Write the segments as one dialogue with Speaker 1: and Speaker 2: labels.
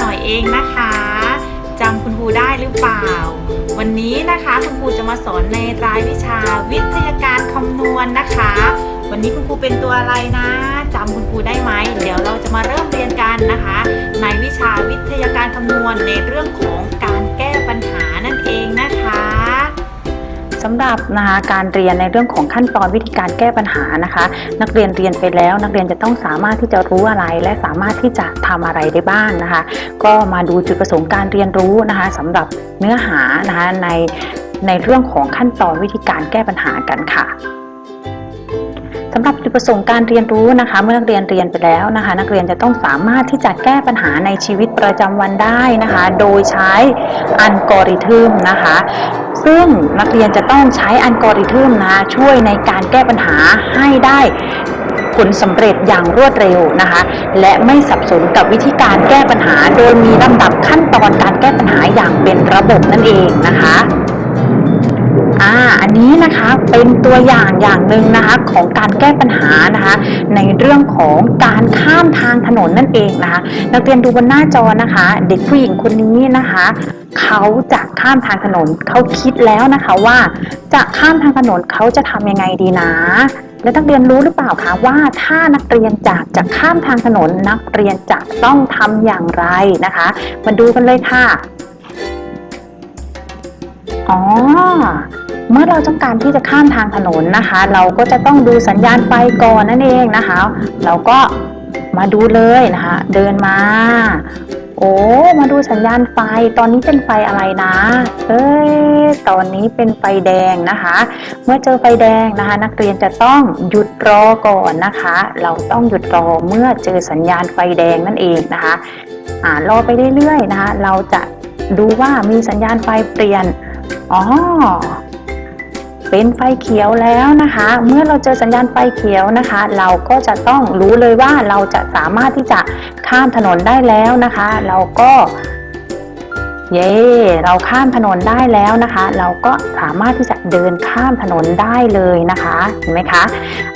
Speaker 1: ค่ะนักเรียนครูหน่อยเองนะคะจำคุณครูได้หรือเปล่า วันนี้นะคะคุณครูจะมาสอนในรายวิชาวิทยาการคำนวณนะคะ วันนี้คุณครูเป็นตัวอะไรนะจำคุณครูได้ไหมเดี๋ยวเราจะมาเริ่มเรียนกันนะคะ ในวิชาวิทยาการคำนวณในเรื่องของการแก้ปัญหานั่นเองนะ
Speaker 2: สำหรับนะคะการเรียนในเรื่องของขั้นตอนวิธีการแก้ปัญหานะคะ นักเรียนเรียนไปแล้ว นักเรียนจะต้องสามารถที่จะรู้อะไร และสามารถที่จะทำอะไรได้บ้างนะคะ ก็มาดูจุดประสงค์การเรียนรู้นะคะสำหรับเนื้อหานะคะในในเรื่องของขั้นตอนวิธีการแก้ปัญหากันค่ะ สำหรับจุดประสงค์การเรียนรู้นะคะ เมื่อนักเรียนเรียนไปแล้วนะคะ นักเรียนจะต้องสามารถที่จะแก้ปัญหาในชีวิตประจำวันได้นะคะ โดยใช้อัลกอริทึมนะคะ ซึ่งนักเรียนจะต้องใช้อัลกอริทึมนะคะช่วยในการแก้ปัญหาให้ได้ผลสำเร็จอย่างรวดเร็วนะคะ และไม่สับสนกับวิธีการแก้ปัญหา โดยมีลำดับขั้นตอนการแก้ปัญหาอย่างเป็นระบบนั่นเองนะคะ อ่าอันนี้นะคะเป็นตัวอย่างอย่างหนึ่งนะคะของการแก้ปัญหานะคะในเรื่องของการข้ามทางถนนนั่นเองนะคะนักเรียนดูบนหน้าจอนะคะ เด็กผู้หญิงคนนี้นะคะเขาจะข้ามทางถนนเขาคิดแล้วนะคะว่า จะข้ามทางถนนเขาจะทำยังไงดีนะและนักเรียนรู้หรือเปล่าคะว่าถ้านักเรียนจากจะข้ามทางถนนนักเรียนจะต้องทำอย่างไรนะคะ มาดูกันเลยค่ะอ๋อ เมื่อเราต้องการที่จะข้ามทางถนนนะคะ เราก็จะต้องดูสัญญาณไฟก่อนนั่นเองนะคะ เราก็มาดูเลยนะคะ เดินมา โอ้ มาดูสัญญาณไฟ ตอนนี้เป็นไฟอะไรนะ เอ้ย ตอนนี้เป็นไฟแดงนะคะ เมื่อเจอไฟแดงนะคะ นักเรียนจะต้องหยุดรอก่อนนะคะ เราต้องหยุดรอเมื่อเจอสัญญาณไฟแดงนั่นเองนะคะ อ่ารอไปเรื่อยๆนะคะ เราจะดูว่ามีสัญญาณไฟเปลี่ยน อ๋อ เป็นไฟเขียวแล้วนะคะ เมื่อเราเจอสัญญาณไฟเขียวนะคะ เราก็จะต้องรู้เลยว่าเราจะสามารถที่จะข้ามถนนได้แล้วนะคะ เราก็เย้เราข้ามถนนได้แล้วนะคะ เราก็สามารถที่จะเดินข้ามถนนได้เลยนะคะเห็นไหมคะ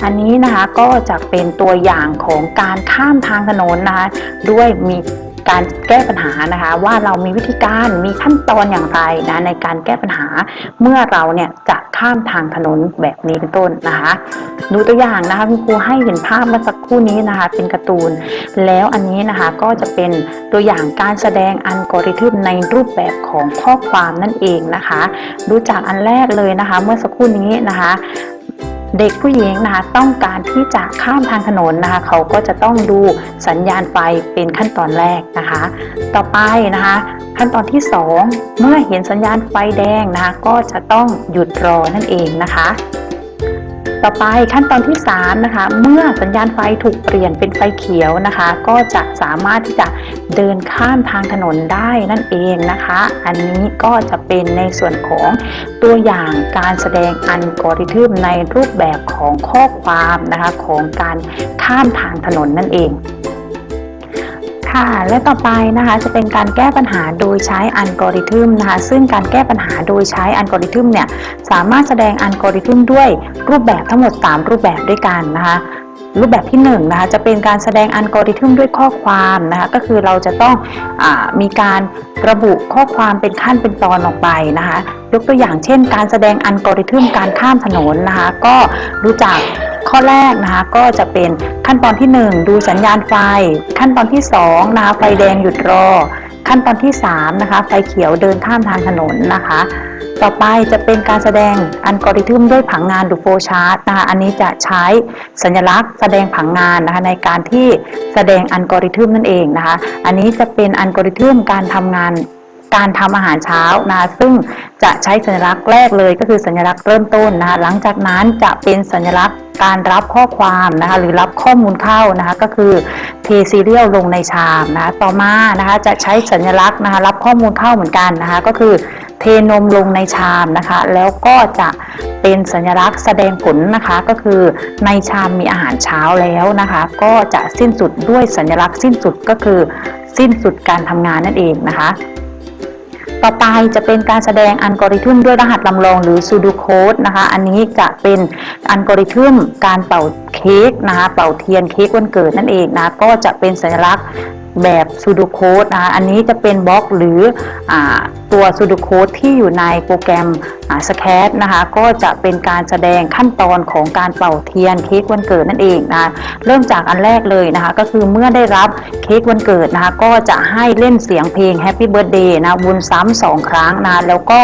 Speaker 2: อันนี้นะคะก็จะเป็นตัวอย่างของการข้ามทางถนนนะคะ ด้วยมี การแก้ปัญหานะคะ ว่าเรามีวิธีการมีขั้นตอนอย่างไรนะในการแก้ปัญหา เมื่อเราเนี่ยจะข้ามทางถนนแบบนี้เป็นต้นนะคะ ดูตัวอย่างนะคะคุณครูให้เห็นภาพเมื่อสักครู่นี้นะคะ เป็นการ์ตูน แล้วอันนี้นะคะก็จะเป็นตัวอย่างการแสดงอัลกอริทึมในรูปแบบของข้อความนั่นเองนะคะ ดูจากอันแรกเลยนะคะ เมื่อสักครู่นี้นะคะ เด็กผู้หญิงนะคะต้องการที่จะข้ามทางถนนนะคะเขาก็จะต้องดูสัญญาณไฟเป็นขั้นตอนแรกนะคะ ต่อไปนะคะ ขั้นตอนที่ 2 เมื่อเห็นสัญญาณไฟแดงนะคะก็จะต้องหยุดรอนั่นเองนะคะ ต่อไปขั้นตอนที่3นะคะ เมื่อสัญญาณไฟถูกเปลี่ยนเป็นไฟเขียวนะคะ ก็จะสามารถที่จะเดินข้ามทางถนนได้นั่นเองนะคะ อันนี้ก็จะเป็นในส่วนของตัวอย่างการแสดงอัลกอริทึมในรูปแบบของข้อความนะคะของการข้ามทางถนนนั่นเอง ค่ะ และต่อไปนะคะจะเป็นการแก้ปัญหาโดยใช้อัลกอริทึมนะคะซึ่งการแก้ปัญหาโดยใช้อัลกอริทึมเนี่ยสามารถแสดงอัลกอริทึมด้วยรูปแบบทั้งหมด 3 รูปแบบด้วยกันนะคะรูปแบบที่1นงนะคะจะเป็นการแสดงอัลกอริทึมด้วยข้อความนะคะก็คือเราจะต้องอมีการระบุข้อความเป็นขั้นเป็นตอนออกไปนะคะยกตัวอย่างเช่น การแสดงอัลกอริทึมการข้ามถนนนะคะก็รู้จัก ข้อแรกนะคะก็จะเป็นขั้นตอนที่ 1 ดูสัญญาณไฟ ขั้นตอนที่2นะคะไฟแดงหยุดรอ ขั้นตอนที่3นะคะไฟเขียวเดินข้ามทางถนนนะคะ ต่อไปจะเป็นการแสดงอัลกอริทึมด้วยผังงานหรือโฟชาร์ตนะคะอันนี้จะใช้สัญลักษณ์แสดงผังงานนะคะในการที่แสดงอัลกอริทึมนั่นเองนะคะ อันนี้จะเป็นอัลกอริทึมการทำงานการทำอาหารเช้านะะซึ่งจะใช้สัญลักษณ์แรกเลยก็คือสัญลักษณ์เริ่มต้นนะคะหลังจากนั้นจะเป็นสัญลักษณ์ การรับข้อความนะคะหรือรับข้อมูลเข้านะคะก็คือเทซีเรียลลงในชามนะะต่อมานะคะจะใช้สัญลักษณ์นะคะรับข้อมูลเข้าเหมือนกันนะคะก็คือเทนมลงในชามนะคะ แล้วก็จะเป็นสัญลักษณ์แสดงผลนะคะ ก็คือในชามมีอาหารเช้าแล้วนะคะ ก็จะสิ้นสุดด้วยสัญลักษณ์สิ้นสุดก็คือ สิ้นสุดการทำงานนั่นเองนะคะ ต่อไปจะเป็นการแสดงอัลกอริทึมด้วยรหัสลำลองหรือซูดูโคดนะคะ อันนี้จะเป็นอัลกอริทึมการเป่าเค้กนะคะ เป่าเทียนเค้กวันเกิดนั่นเองนะ ก็จะเป็นสัญลักษณ์ แบบซูดูโคดนะคะอันนี้จะเป็นบล็อกหรืออตัวซูดูโคดที่อยู่ในโปรแกรมสแคตนะคะก็จะเป็นการแสดงขั้นตอนของการเป่าเทียนเค้กวันเกิดนั่นเองนะะเริ่มจากอันแรกเลยนะคะก็คือเมื่อได้รับเค้กวันเกิดนะคะก็จะให้เล่นเสียงเพลง Happy Birthday นะวนซ้ำสองครั้งนะแล้วก็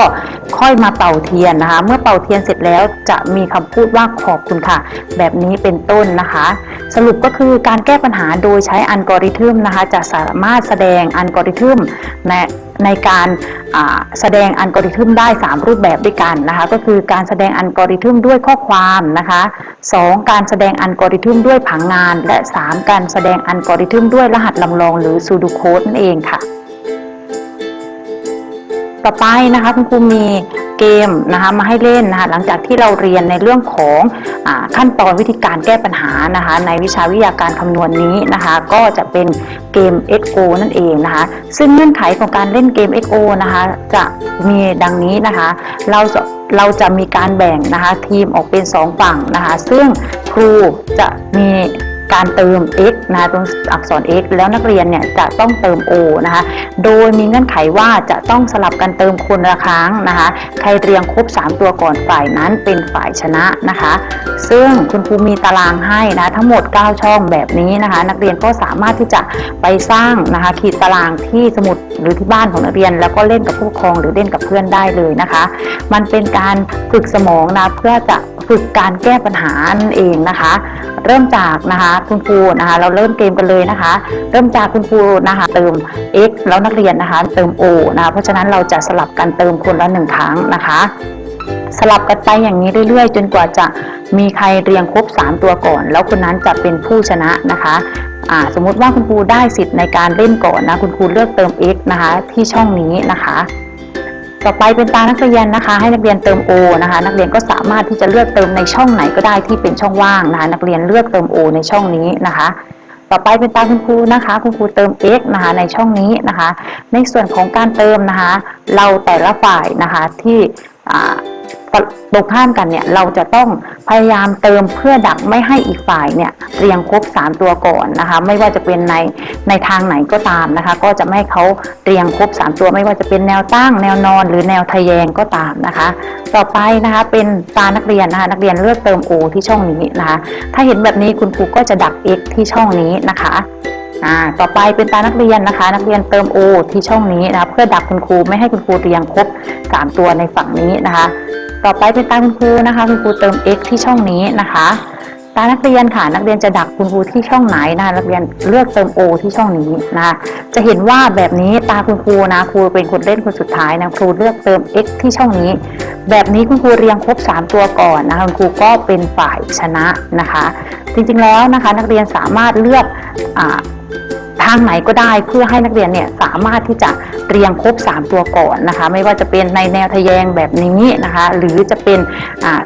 Speaker 2: ค่อยมาเป่าเทียนนะคะ เมื่อเป่าเทียนเสร็จแล้วจะมีคำพูดว่าขอบคุณค่ะ แบบนี้เป็นต้นนะคะ สรุปก็คือการแก้ปัญหาโดยใช้อัลกอริทึมนะคะจะสามารถแสดงอัลกอริทึมในในการแสดงอัลกอริทึมได้ 3 รูปแบบด้วยกันนะคะก็คือการแสดงอัลกอริทึมด้วยข้อความนะคะ 2. การแสดงอัลกอริทึมด้วยผังงาน และ 3. การแสดงอัลกอริทึมด้วยรหัสลำลองหรือซูดูโคดนั่นเองค่ะ ต่อไปนะคะคุณครูมี เกมนะคะมาให้เล่นนะคะหลังจากที่เราเรียนในเรื่องของอขั้นตอนวิธีการแก้ปัญหานะคะในวิชาวิทยาการคำนวณนี้นะคะก็จะเป็นเกม XO นั่นเองนะคะซึ่งเงื่อนไขของการเล่นเกม XO นะคะจะมีดังนี้นะคะเราจะเราจะมีการแบ่งนะคะทีมออกเป็น 2 ฝั่งนะคะซึ่งครูจะมี การเติม x นะคะตรงอักษร x แล้วนักเรียนเนี่ยจะต้องเติม o นะคะ โดยมีเงื่อนไขว่าจะต้องสลับกันเติมคนละครั้งนะคะ ใครเรียงครบ 3 ตัวก่อนฝ่ายนั้นเป็นฝ่ายชนะนะคะ ซึ่งคุณครูมีตารางให้นะทั้งหมด 9 ช่องแบบนี้นะคะ นักเรียนก็สามารถที่จะไปสร้างนะคะขีดตารางที่สมุดหรือที่บ้านของนักเรียน แล้วก็เล่นกับผู้ปกครองหรือเล่นกับเพื่อนได้เลยนะคะ มันเป็นการฝึกสมองนะเพื่อจะ ฝึกการแก้ปัญหานั่นเองนะคะ เริ่มจากนะคะคุณครูนะคะ เราเริ่มเกมกันเลยนะคะ เริ่มจากคุณครูนะคะ เติม x แล้วนักเรียนนะคะ เติม o นะคะเพราะฉะนั้นเราจะสลับกันเติมคนละหนึ่งครั้งนะคะสลับกันไปอย่างนี้เรื่อยๆ จนกว่าจะมีใครเรียงครบ 3 ตัวก่อน แล้วคนนั้นจะเป็นผู้ชนะนะคะสมมติว่าคุณครูได้สิทธิ์ในการเล่นก่อนนะ คุณครูเลือกเติม x นะคะ ที่ช่องนี้นะคะ ต่อไปเป็นตานักเรียนนะคะ ให้นักเรียนเติม O นะคะ นักเรียนก็สามารถที่จะเลือกเติมในช่องไหนก็ได้ที่เป็นช่องว่างนะคะ นักเรียนเลือกเติม O ในช่องนี้นะคะ ต่อไปเป็นตาคุณครูนะคะคุณครูเติม x นะคะในช่องนี้นะคะ ในส่วนของการเติมนะคะ เราแต่ละฝ่ายนะคะที่ตรงข้ามกันเนี่ยเราจะต้อง ยายามเติมเพื่อดักไม่ให้อีกฝ่ายเนี่ยเรียงครบ3ตัวก่อนนะคะ ไม่ว่าจะเป็นในในทางไหนก็ตามนะคะ ก็จะไม่ให้เขาเรียงครบ3ตัว ไม่ว่าจะเป็นแนวตั้ง แนวนอน หรือแนวทะแยงก็ตามนะคะ ต่อไปนะคะเป็นตานักเรียนนะคะนักเรียนเลือกเติม O ที่ช่องนี้นะคะ ถ้าเห็นแบบนี้คุณครูก็จะดัก x ที่ช่องนี้นะคะอ่าต่อไปเป็นตานักเรียนนะคะ นักเรียนเติม O ที่ช่องนี้นะคะเพื่อดักคุณครูไม่ให้คุณครูเรียงครบ3ตัวในฝั่งนี้นะคะ ต่อไปเป็นตาคุณครูนะคะ คุณครูเติม x ที่ช่องนี้นะคะ ตานักเรียนค่ะนักเรียนจะดักคุณครูที่ช่องไหนนะนักเรียนเลือกเติม O ที่ช่องนี้นะคะจะเห็นว่าแบบนี้ตาคุณครูนะครูเป็นคนเล่นคนสุดท้ายนะครูเลือกเติม x ที่ช่องนี้ แบบนี้คุณครูเรียงครบ 3 ตัวก่อนนะคะคุณครูก็เป็นฝ่ายชนะนะคะ จริงๆแล้วนะคะ นักเรียนสามารถเลือกอ ทางไหนก็ได้เพื่อให้นักเรียนเนี่ยสามารถที่จะเรียงครบ 3 ตัวก่อนนะคะ ไม่ว่าจะเป็นในแนวทะแยงแบบนี้นะคะ หรือจะเป็น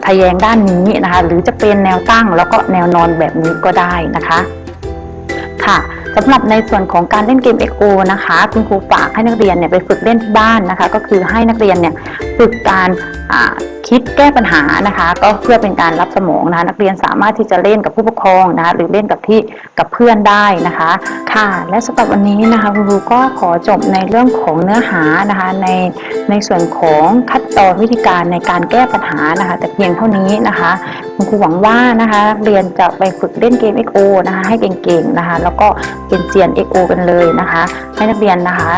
Speaker 2: ทะแยงด้านนี้นะคะ หรือจะเป็นแนวตั้งแล้วก็แนวนอนแบบนี้ก็ได้นะคะค่ะ สำหรับในส่วนของการเล่นเกม XO นะคะ คุณครูฝากให้นักเรียนเนี่ยไปฝึกเล่นที่บ้านนะคะ ก็คือให้นักเรียนเนี่ยฝึกการคิดแก้ปัญหานะคะ ก็เพื่อเป็นการรับสมองนะคะนักเรียนสามารถที่จะเล่นกับผู้ปกครองนะคะหรือเล่นกับที่กับเพื่อนได้นะคะ ค่ะ และสำหรับวันนี้นะคะคุณครูก็ขอจบในเรื่องของเนื้อหานะคะในในส่วนของขั้นตอนวิธีการในการแก้ปัญหานะคะ แต่เพียงเท่านี้นะคะ คุณครูหวังว่านะคะนักเรียนจะไปฝึกเล่นเกม XO นะคะ ให้เก่งๆนะคะ แล้วก็เป็นเซียน XO กันเลยนะคะ ให้นักเรียนนะคะ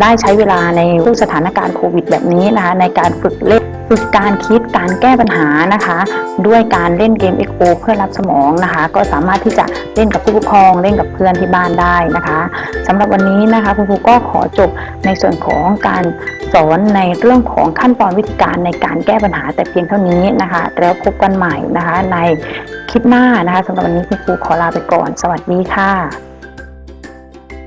Speaker 2: ได้ใช้เวลาในรูปสถานการณ์โควิด แบบนี้นะคะ ในการฝึกเล่นฝึกการคิดการแก้ปัญหานะคะ ด้วยการเล่นเกม XO เพื่อรับสมองนะคะ ก็สามารถที่จะเล่นกับผู้ปกครองเล่นกับเพื่อนที่บ้านได้นะคะสำหรับวันนี้นะคะคุณครูก็ขอจบในส่วนของการสอนในเรื่องของขั้นตอนวิธีการในการแก้ปัญหาแต่เพียงเท่านี้นะคะ แล้วพบกันใหม่นะนะคะในคลิปหน้านะคะสำหรับวันนี้คุณครูขอลาไปก่อน สวัสดีค่ะ